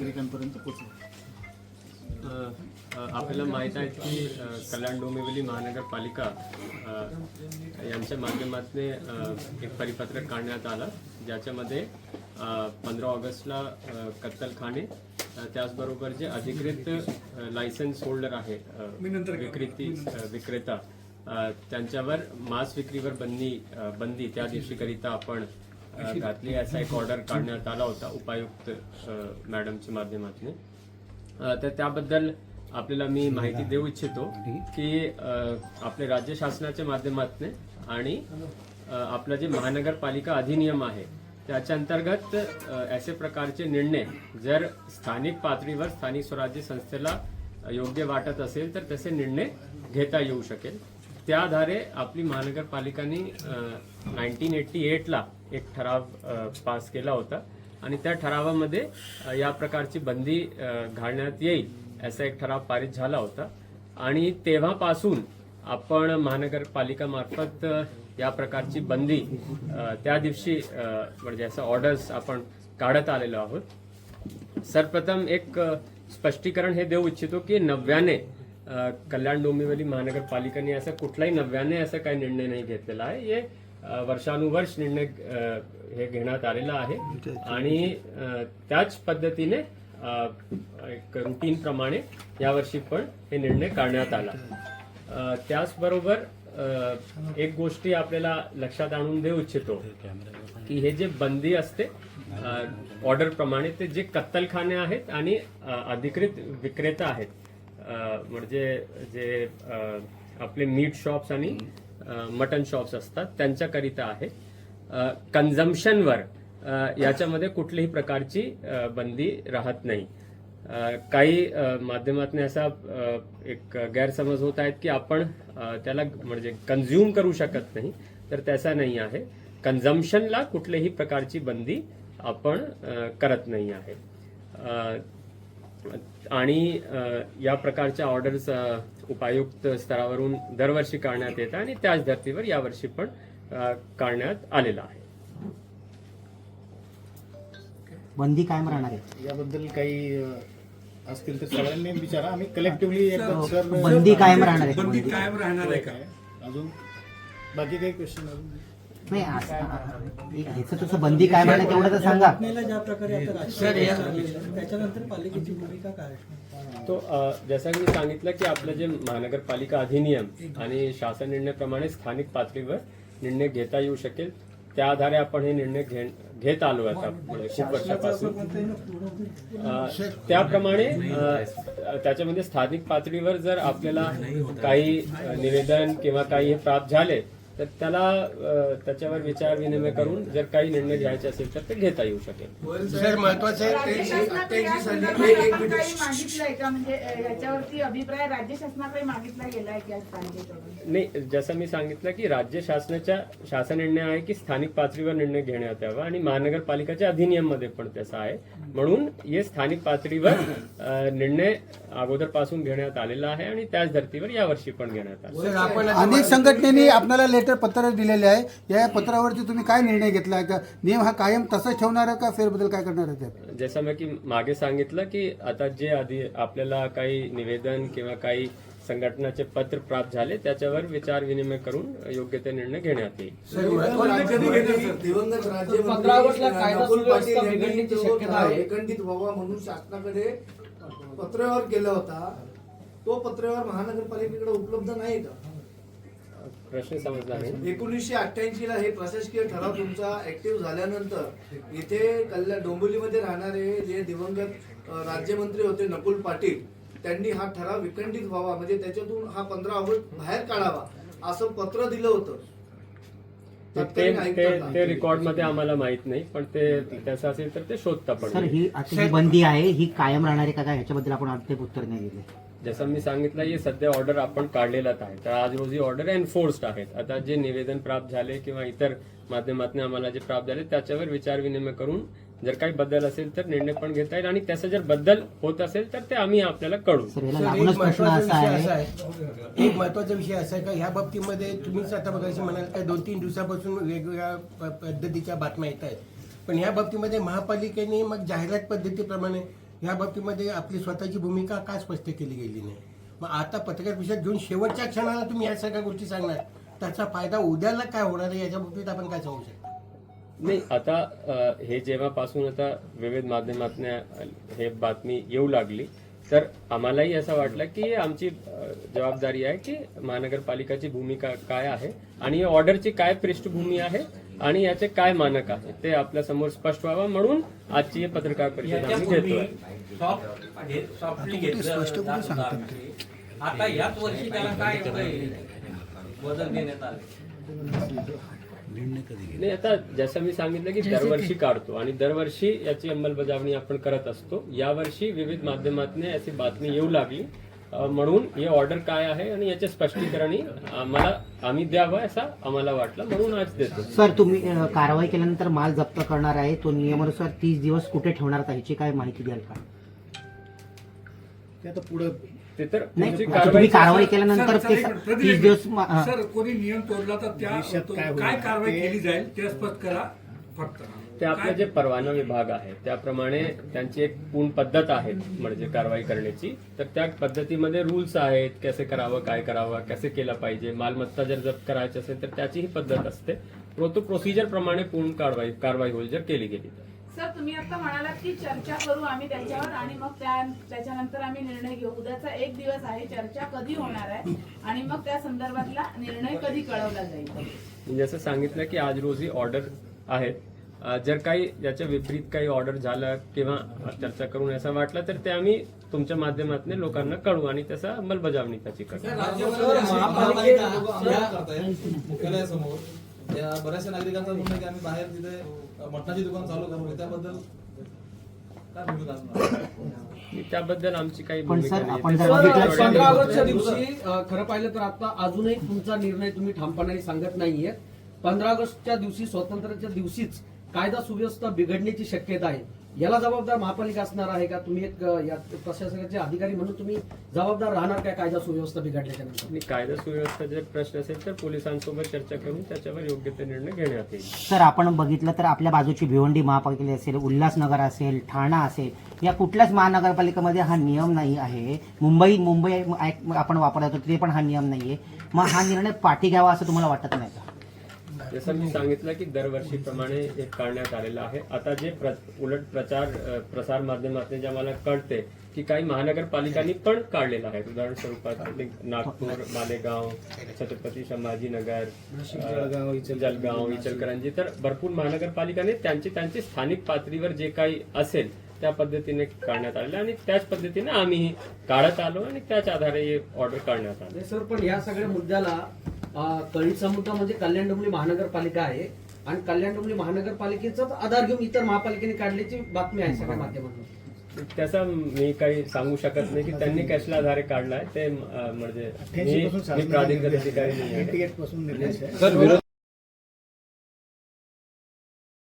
नागरिकांपर्यंत अ, आपल्याला माहीत आहे की कल्याण डोंबिवली महानगरपालिका यांच्या माध्यमातून एक परिपत्रक काढण्यात आलं ज्याच्यामध्ये पंधरा ऑगस्टला कत्तलखाने त्याचबरोबर जे अधिकृत लायसन्स होल्डर आहे विक्रेती विक्रेता त्यांच्यावर मांस विक्रीवर बंदी बंदी त्या दिवशीकरिता आपण घातली. असा एक ऑर्डर काढण्यात आला होता उपायुक्त मॅडमच्या माध्यमातून. तर त्याबद्दल आपल्याला मी माहिती देऊ इच्छितो की आपले राज्य शासनाच्या माध्यमातून आणि आपलं जे महानगरपालिका अधिनियम आहे त्याच्या अंतर्गत असे प्रकारचे निर्णय जर स्थानिक पातळीवर स्थानिक स्वराज्य संस्थेला योग्य वाटत असेल तर तसे निर्णय घेता येऊ शकेल. त्या आधारे आपली महानगरपालिकाने नाईन्टीन एट्टी एटला एक ठराव पास केला होता. आणि त्या ठरावामध्ये या प्रकारची बंदी घालण्यात येईल असा एक ठराव पारित झाला होता. आणि तेव्हापासून आपण महानगरपालिका मार्फत या प्रकारची बंदी त्या दिवशी म्हणजे असं ऑर्डर्स आपण काढत आलेलो आहोत. सर्वप्रथम एक स्पष्टीकरण हे देऊ इच्छितो की नव्याने कल्याण डोंबिवली महानगरपालिकेने असा कुठलाही नव्याने असा काही निर्णय नाही घेतलेला आहे. हे वर्षानुवर्ष निर्णय हे घेण्यात आलेला आहे. आणि त्याच पद्धतीने एक रुटीन प्रमाणे यावर्षी पण हे निर्णय काढण्यात आला. त्याचबरोबर एक गोष्टी आपल्याला लक्षात आणून देऊ इच्छितो की हे जे बंदी असते ऑर्डर प्रमाणे ते जे कत्तलखाने आहेत आणि अधिकृत विक्रेता आहेत म्हणजे जे आपले मीट शॉप्स आणि मटन शॉप्स असतात त्यांच्याकरिता आहे. कन्झम्पशनवर याच्यामध्ये कुठल्याही प्रकारची बंदी राहत नाही. काही माध्यमातून असा एक गैरसमज होत आहेत की आपण त्याला म्हणजे कन्झ्युम करू शकत नाही तर त्याचा नाही आहे. कन्झम्पशनला कुठल्याही प्रकारची बंदी आपण करत नाही आहे. आणि या प्रकारच्या ऑर्डर्स उपायुक्त स्तरावरून दरवर्षी काढण्यात येतात आणि त्याच धर्तीवर यावर्षी पण काढण्यात आलेला आहे. बंदी कायम राहणार आहे. याबद्दल काही असतील तर सगळ्यांनी विचारा. आम्ही कलेक्टिव्हली बंदी कायम राहणार आहे. बंदी? कायम राहणार आहे का? अजून बाकी काही क्वेश्चन अजून? नाही असं- एक ह्याचं तसं बंदी कायम राहणार आहे तेवढं तर सांगा. घटनेला ज्या प्रकारे आता राजकारण झालेलं, त्याच्यानंतर पालिकेची भूमिका काय असणार? तो अ, जसं की मी सांगितलं की आपलं जे महानगरपालिका अधिनियम आणि शासन निर्णयाप्रमाणे स्थानिक पातळीवर निर्णय घेता येऊ शकेल. त्या आधारे आपण हे निर्णय घे- घेत आलो आता म्हणजे खूप वर्षापासून. अ, त्याप्रमाणे अ, त्याच्यामध्ये स्थानिक पातळीवर जर आपल्याला काही अ, निवेदन किंवा काही हे प्राप्त झाले तर त्याला त्याच्यावर विचार विनिमय करून जर काही निर्णय घ्यायचे असेल तर ते घेता येऊ शकेल. सर महत्वाचं मागितलंय का? म्हणजे याच्यावरती अभिप्राय राज्य शासनाकडे मागितला गेलाय नाही जसं मी सांगितलं की राज्य शासनाच्या शासन निर्णय आहे की स्थानिक पातळीवर निर्णय घेण्यात यावा आणि महानगरपालिकाच्या अधिनियममध्ये पण तसा आहे. म्हणून हे स्थानिक पातळीवर निर्णय अगोदरपासून घेण्यात आलेला आहे आणि त्याच धर्तीवर यावर्षी पण घेण्यात आला अनेक संघटनेने आपल्याला लेटर पत्र दिलेले आहे. या पत्रावरती तुम्ही काय निर्णय घेतला आहे? का नियम हा कायम तसाच ठेवणार आहे का फेरबदल काय करणार आहे जसं मी की मागे सांगितलं की आता जे आधी आपल्याला काही निवेदन किंवा काही संघटनाचे पत्र प्राप्त झाले त्याच्यावर विचार विनिमय करून योग्य ते निर्णय घेण्यात येईल. सर महत्वाचं दिवंगत राज्यमंत्री पंधरा ऑगस्टला कायदा नकुल सुव्यवस्था पाटील यांनी बिघडण्याची तो शक्यता ठराव आहे. विखंडित व्हावा म्हणून शासनाकडे पत्रव्यवहार केला होता तो पत्रव्यवहार महानगरपालिकेकडे उपलब्ध नाही का? प्रश्न समजला नाही. एकोणीसशे अठ्ठ्याऐंशी ला हे प्रशासकीय ठराव तुमचा ऍक्टिव्ह झाल्यानंतर इथे कल्याण डोंबिवलीमध्ये राहणारे जे दिवंगत राज्यमंत्री होते नकुल पाटील त्यांनी हा ठराव विखंडित व्हावा म्हणजे त्याच्यातून हा पंधरा ऑगस्ट बाहेर काढावा असं पत्र दिलं होतं ते ते. ते रेकॉर्डमध्ये आम्हाला माहीत नाही पण ते तसं असेल तर ते शोधता पण सर. ही आता ही बंदी आहे ही कायम राहणार आहे का काय ह्याच्याबद्दल आपण अद्याप उत्तर नाही दिले जसं मी सांगितलं हे सध्या ऑर्डर आपण काढलेलाच आहे तर आज रोजी ऑर्डर एन्फोर्स्ड आहेत आता जे निवेदन प्राप्त झाले किंवा इतर माध्यमातून आम्हाला जे प्राप्त झाले त्याच्यावर विचार विनिमय करून जर काही बदल असेल तर निर्णय पण घेता येईल आणि त्याचा जर बदल होत असेल तर ते आम्ही आपल्याला कळू सर याला सर, एक लागूनच प्रश्न महत्त्वाचा असा विषय असा आहे. आहे एक महत्त्वाचा विषय असा आहे का ह्या बाबतीमध्ये तुम्हीच आता बघायचं म्हणाल का दोन तीन दिवसापासून वेगवेगळ्या प- पद्धतीच्या बातम्या येत आहेत. पण ह्या बाबतीमध्ये महापालिकेने मग जाहिरात पद्धतीप्रमाणे या बाबतीमध्ये आपली स्वतःची भूमिका का स्पष्ट केली गेली नाही? मग आता पत्रकार परिषद घेऊन शेवटच्या क्षणाला तुम्ही या सगळ्या गोष्टी सांगणार. त्याचा फायदा उद्याला काय होणार आहे याच्या बाबतीत आपण काय सांगू शकतो? नाही आता अ, हे जेव्हापासून आता विविध माध्यमातून हे बातमी येऊ लागली तर आम्हालाही असं वाटलं की आमची अ, जबाबदारी आहे की महानगरपालिकाची भूमिका काय आहे आणि या ऑर्डरची काय पृष्ठभूमी आहे आणि याचे काय मानक आहे ते आपल्यासमोर स्पष्ट व्हावं म्हणून आजची ही पत्रकार परिषद आम्ही घेतोय. आता याच वर्षी त्याला काय बदल देण्यात आले नाही आता जसं मी सांगितलं की दरवर्षी काढतो आणि दरवर्षी याची अंमलबजावणी आपण करत असतो. यावर्षी विविध माध्यमातून अशी बातमी येऊ लागली. म्हणून हे ऑर्डर काय आहे आणि याचे स्पष्टीकरण आम्हाला आम्ही द्यावं असं आम्हाला वाटलं. म्हणून आज देतो. सर तुम्ही कारवाई केल्यानंतर माल जप्त करणार आहे. तो नियमानुसार तीस दिवस कुठे ठेवणार का ह्याची काय माहिती द्याल का? ते आता पुढं ते तर नाही तुम्ही कारवाई कारवाई केल्यानंतर ते तीस दिवस मा- हा. सर कोणी नियम तोडला तर त्या भविष्यात तो- काय होईल? काय कारवाई ते- केली जाईल ते स्पष्ट करा फक्त ते आपले जे परवाना विभाग आहे त्याप्रमाणे त्यांची एक पूर्ण पद्धत आहे म्हणजे कारवाई करण्याची. तर त्या पद्धतीमध्ये रूल्स आहेत कसे करावं काय करावं कसे केलं पाहिजे. मालमत्ता जर जप्त करायची असेल तर त्याची ही पद्धत असते. तो प्रोसिजर प्रमाणे पूर्ण कारवाई कारवाई होईल जर केली गेली तर. सर तुम्ही आता म्हणालात की चर्चा करू आम्ही त्याच्यावर आणि मग त्या त्याच्यानंतर आम्ही निर्णय घेऊ. उद्याचा एक दिवस आहे चर्चा कधी होणार आहे आणि मग त्या संदर्भातला निर्णय कधी कळवला जाईल? मी जसं सांगितलं की आज रोजी ऑर्डर आहेत. जर काही याच्या विपरीत काही ऑर्डर झालं किंवा चर्चा करून असं वाटलं तर ते आम्ही तुमच्या माध्यमातून लोकांना कळू आणि त्याचा अंमलबजावणी त्याची करू. मुख्यालयासमोर. या बऱ्याचशा नागरिकांचा म्हणणं की आम्ही बाहेर तिथे मटणाची दुकान चालू करू. त्याबद्दल काय भूमिका असणार त्याबद्दल आमची काही पण भूमिका सर, नाही. आपण ते जर बघितलं- थोड्या- पंधरा ऑगस्टच्या दिवशी अ, खरं पाहिलं तर आता अजूनही तुमचा निर्णय तुम्ही ठामपणाने सांगत नाहीये पंधरा ऑगस्टच्या दिवशी स्वातंत्र्याच्या दिवशीच कायदा सुव्यवस्था बिघडण्याची शक्यता आहे. याला जबाबदार महापालिका असणार आहे का? तुम्ही एक या प्रशासनाचे अधिकारी म्हणून तुम्ही जबाबदार राहणार काय कायदा सुव्यवस्था बिघडल्याच्या नंतर? आणि कायदा सुव्यवस्था जर प्रश्न असेल तर पोलिसांसोबत चर्चा करून त्याच्यावर योग्य ते निर्णय घेण्यात येईल. सर आपण बघितलं तर आपल्या बाजूची भिवंडी महापालिका असेल उल्हासनगर असेल ठाणा असेल या कुठल्याच महानगरपालिकेमध्ये हा नियम नाही आहे. मुंबई मुंबई ऍक्ट आपण वापरत होतो ते पण हा नियम नाहीये. मग हा निर्णय पाठी घ्यावा असं तुम्हाला वाटत नाही का? जसं मी सांगितलं की दरवर्षीप्रमाणे एक काढण्यात आलेलं आहे. आता जे प्र, उलट प्रचार प्रसार माध्यमातून जे आम्हाला कळते की काही महानगरपालिकांनी पण काढलेलं आहे. उदाहरण स्वरूपात नागपूर मालेगाव छत्रपती संभाजीनगर अ, जळगाव, इचलकरंजी, तर भरपूर महानगरपालिकाने त्यांची त्यांची स्थानिक पातळीवर जे काही असेल त्या पद्धतीने काढण्यात आलेलं आणि त्याच पद्धतीने आम्ही काढत आलो आणि त्याच आधारे हे ऑर्डर काढण्यात आलं. सर पण या सगळ्या मुद्द्याला कळीचा मुद्दा म्हणजे कल्याण डोंबिवली महानगरपालिका आहे. आणि कल्याण डोंबिवली महानगरपालिकेचाच आधार घेऊन इतर महापालिकेने काढल्याची बातमी आहे सगळ्या माध्यमातून. त्याचा मी काही सांगू शकत नाही की त्यांनी कसल्या आधारे काढलाय ते म्हणजे 88 मी पासून मी शासनाने प्राधिकृत निर्देश अधिकारी आहे. नाही आहे. 88 पासून निर्देश आहे. सर विरोधी